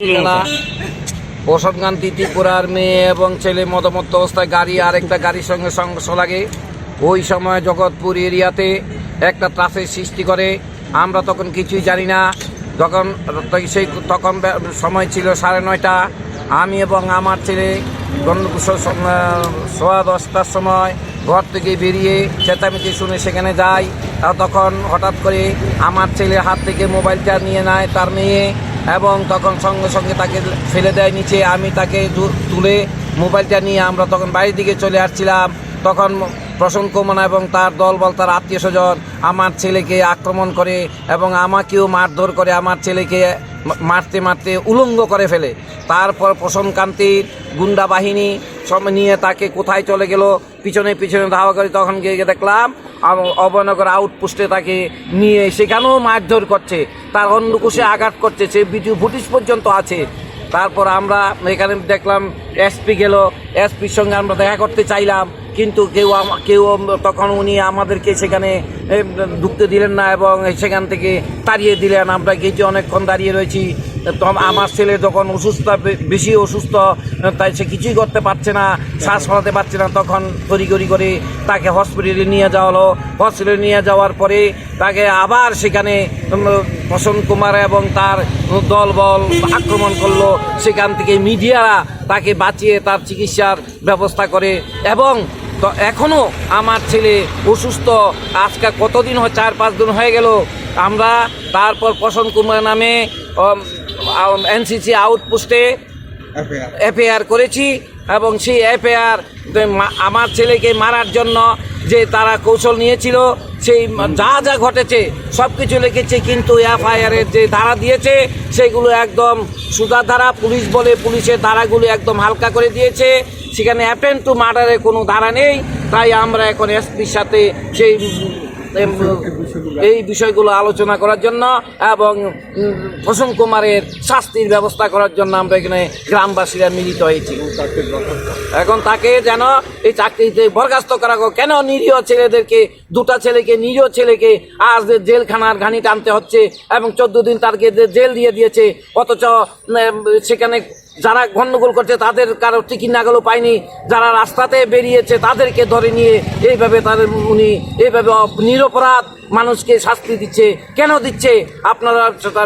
জেলা বসতগান্তি ত্রিপুরার মেয়ে এবং ছেলে মদমত্ত অবস্থায় গাড়ি আর একটা গাড়ির সঙ্গে সংঘর্ষ লাগে। ওই সময় জগৎপুর এরিয়াতে একটা ট্রাফিক সৃষ্টি করে। আমরা তখন কিছুই জানি না। যখন সেই তখন সময় ছিল সাড়ে নয়টা। আমি এবং আমার ছেলে সোয়া দশটার সময় ঘর থেকে বেরিয়ে চেঁচামেচি শুনে সেখানে যাই। তখন হঠাৎ করে আমার ছেলের হাত থেকে মোবাইলটা নিয়ে নেয় তার মেয়ে এবং তখন সঙ্গে সঙ্গে তাকে ফেলে দেয় নিচে। আমি তাকে তুলে মোবাইলটা নিয়ে আমরা তখন বাড়ির দিকে চলে আসছিলাম। তখন প্রসন্ন কুমার এবং তার দলবল তার আত্মীয় স্বজন, আমার ছেলেকে আক্রমণ করে এবং আমাকেও মারধর করে, আমার ছেলেকে মারতে মারতে উলঙ্গ করে ফেলে। তারপর প্রসন্নকান্তির গুন্ডা বাহিনী সব নিয়ে তাকে কোথায় চলে গেল, পিছনে পিছনে ধাওয়া করে তখন গিয়ে দেখলাম অবনগর আউটপোস্টে তাকে নিয়ে সেখানেও মারধর করছে। তার অন্যকুশে আঘাত করছে, সে ভিডিও ফুটেজ পর্যন্ত আছে। তারপর আমরা এখানে দেখলাম, এসপি গেল, এসপির সঙ্গে আমরা দেখা করতে চাইলাম। কিন্তু কেউ কেউ তখন উনি আমাদেরকে সেখানে ঢুকতে দিলেন না এবং সেখান থেকে তাড়িয়ে দিলেন। আমরা গেছি, অনেকক্ষণ দাঁড়িয়ে রয়েছি। আমার ছেলে যখন অসুস্থ বেশি অসুস্থ, তাই সে কিছুই করতে পারছে না, শ্বাস ফলাতে পারছে না। তখন তড়িগড়ি করে তাকে হসপিটালে নিয়ে যাওয়া হলো। হসপিটালে নিয়ে যাওয়ার পরে তাকে আবার সেখানে প্রসন্ন কুমার এবং তার দলবল আক্রমণ করল। সেখান থেকে মিডিয়ারা তাকে বাঁচিয়ে তার চিকিৎসার ব্যবস্থা করে এবং তো এখনও আমার ছেলে অসুস্থ। আজকে কতদিন হয়? চার, পাঁচ দিন হয়ে গেল। আমরা তারপর প্রসন্ন কুমার নামে এনসিসি আউটপোস্টে এফআইআর করেছি এবং সেই এফআইআর আমার ছেলেকে মারার জন্য যে তারা কৌশল নিয়েছিল সেই যা যা ঘটেছে সব কিছু লিখেছে কিন্তু এফআইআরের যে ধারা দিয়েছে সেগুলো একদম সুদা ধারা পুলিশ বলে পুলিশের ধারাগুলো একদম হালকা করে দিয়েছে। সেখানে অ্যাটেন্ড টু মার্ডারের কোনো ধারা নেই তাই আমরা এখন এসপির সাথে সেই এই বিষয়গুলো আলোচনা করার জন্য এবং উম, কুমারের শাস্তির ব্যবস্থা করার জন্য আমরা এখানে গ্রামবাসীরা মিলিত হয়েছি। এখন তাকে যেন এই চাকরিতে বরখাস্ত করা কেন নিরীহ ছেলেদেরকে দুটা ছেলেকে নিরীহ ছেলেকে আজ জেলখানার ঘানি টানতে হচ্ছে এবং চোদ্দ দিন তারকে জেল দিয়ে দিয়েছে অথচ সেখানে যারা গণ্ডগোল করছে, তাদের কারও টিকিট না নাগালও পায়নি। যারা রাস্তাতে বেরিয়েছে, তাদেরকে ধরে নিয়ে এইভাবে তাদের উনি এইভাবে নিরপরাধ মানুষকে শাস্তি দিচ্ছে, কেন দিচ্ছে? আপনারা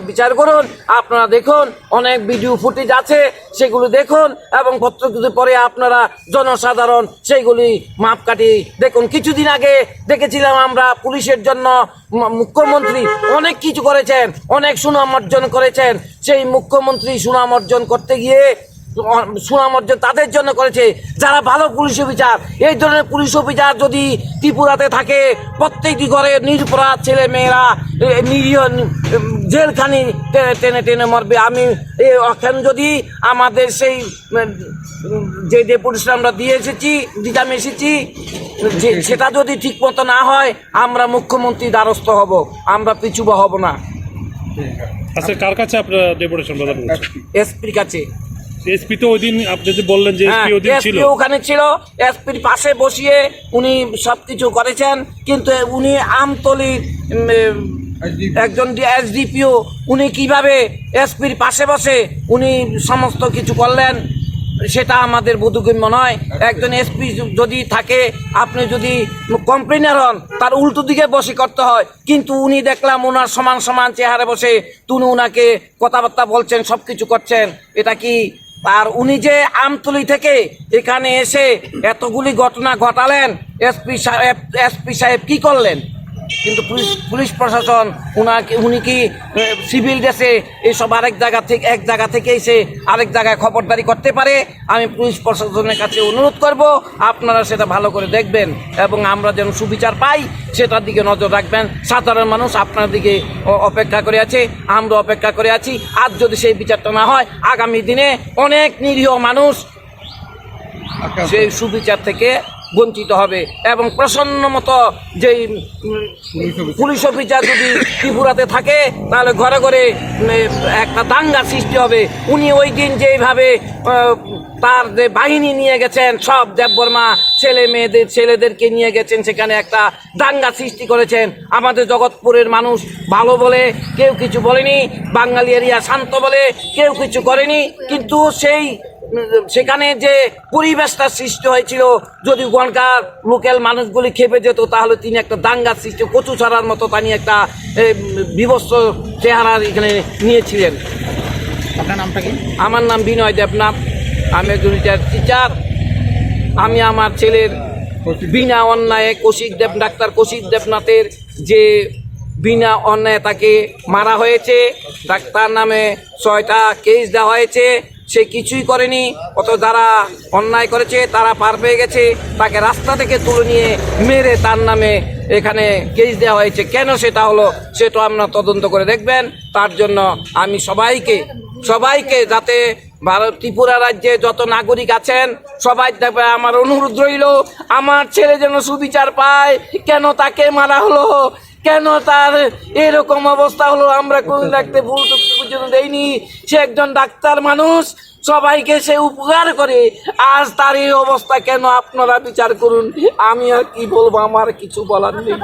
বিচার করুন, আপনারা দেখুন, অনেক ভিডিও ফুটেজ আছে, সেগুলো দেখুন, এবং পত্রগুলি পরে আপনারা জনসাধারণ সেইগুলি মাপকাঠি দেখুন। কিছুদিন আগে দেখেছিলাম আমরা পুলিশের জন্য মুখ্যমন্ত্রী অনেক কিছু করেছেন, অনেক সুনাম অর্জন করেছেন। সেই মুখ্যমন্ত্রী সুনাম অর্জন করতে গিয়ে সুনাম অর্জন তাদের জন্য করেছে। যারা ভালো পুলিশ অফিসার এই ধরনের পুলিশ অফিসার যদি ত্রিপুরাতে থাকে প্রত্যেকটি ঘরে নিরপরাধ ছেলে মেয়েরা নিরীহ জেলখানি টেনে টেনে মরবে। আমি এখন যদি আমাদের সেই যে যে ডেপুটেশন আমরা দিয়ে এসেছি দিতাম এসেছি যে সেটা যদি ঠিক মতো না হয় আমরা মুখ্যমন্ত্রী দ্বারস্থ হব। আমরা পিছুবা হব না। আচ্ছা কার কাছে আপনারা ডেপুটেশন এসপির কাছে। এসপি তো ওই দিন আপনি যে বললেন যে হ্যাঁ, এসপি ওই দিন ছিল। ওখানে ছিল। এসপির পাশে বসিয়ে উনি সব কিছু করেছেন। কিন্তু উনি আমতলির উম, একজন এসডিপিও উনি কীভাবে এসপির পাশে বসে উনি সমস্ত কিছু করলেন সেটা আমাদের বোধগম্য নয়। একজন এসপি যদি থাকে আপনি যদি কমপ্লেনার হন তার উল্টো দিকে বসে করতে হয়। কিন্তু উনি দেখলাম ওনার সমান সমান চেহারে বসে তুমি ওনাকে কথাবার্তা বলছেন সব কিছু করছেন। এটা কি আর উনি যে আমতলি থেকে এখানে এসে এতগুলি ঘটনা ঘটালেন, এসপি সাহেব এসপি সাহেব কি করলেন? কিন্তু পুলিশ পুলিশ প্রশাসন উনাকে উনি কি সিভিল ড্রেসে এইসব আরেক জায়গা থেকে এক জায়গা থেকে এসে আরেক জায়গায় খবরদারি করতে পারে। আমি পুলিশ প্রশাসনের কাছে অনুরোধ করব আপনারা সেটা ভালো করে দেখবেন এবং আমরা যেন সুবিচার পাই সেটার দিকে নজর রাখবেন। সাধারণ মানুষ আপনার দিকে অপেক্ষা করে আছে আমরা অপেক্ষা করে আছি। আজ যদি সেই বিচারটা না হয় আগামী দিনে অনেক নিরীহ মানুষ সেই সুবিচার থেকে বঞ্চিত হবে এবং প্রসন্ন মতো যেই পুলিশ অফিসার যদি ত্রিপুরাতে থাকে, তাহলে ঘরে ঘরে একটা দাঙ্গা সৃষ্টি হবে। উনি ওই দিন যেইভাবে তার যে বাহিনী নিয়ে গেছেন, সব দেববর্মা ছেলে মেয়েদের, ছেলেদেরকে নিয়ে গেছেন, সেখানে একটা দাঙ্গা সৃষ্টি করেছেন। আমাদের জগৎপুরের মানুষ ভালো বলে, কেউ কিছু বলেনি। বাঙালি এরিয়া শান্ত বলে, কেউ কিছু করেনি। কিন্তু সেই সেখানে যে পরিবেশটা সৃষ্টি হয়েছিল যদি ওখানকার লোকাল মানুষগুলি খেপে যেত তাহলে তিনি একটা দাঙ্গা সৃষ্টি কচু ছাড়ার মতো তিনি একটা বিভৎস চেহারা এখানে নিয়েছিলেন। আপনার নামটা কি? আমার নাম বিনয় দেবনাথ আমি একজন টিচার। আমি আমার ছেলের বিনা অন্যায়ে কৌশিক দেব ডাক্তার কৌশিক দেবনাথের যে বিনা অন্যায় তাকে মারা হয়েছে ডাক্তার নামে ছয়টা কেস দেওয়া হয়েছে। সে কিছুই করেনি, অত যারা অন্যায় করেছে, তারা পার পেয়ে গেছে, তাকে রাস্তা থেকে তুলে নিয়ে মেরে তার নামে এখানে কেস দেওয়া হয়েছে। কেন সেটা হলো সেটা আপনার তদন্ত করে দেখবেন। তার জন্য আমি সবাইকে সবাইকে যাতে ভারত, ত্রিপুরা রাজ্যে যত নাগরিক আছেন, সবাই আমার অনুরোধ রইল, আমার ছেলে যেন সুবিচার পায়। কেন তাকে মারা হলো? কেন তার এরকম অবস্থা হলো? আমরা কোন ডাক্তার ভুল পর্যন্ত দেইনি সে একজন ডাক্তার মানুষ, সবাইকে সে উপকার করে। আজ তার এই অবস্থা কেন আপনারা বিচার করুন? আমি আর কি বলব, আমার কিছু বলার নেই।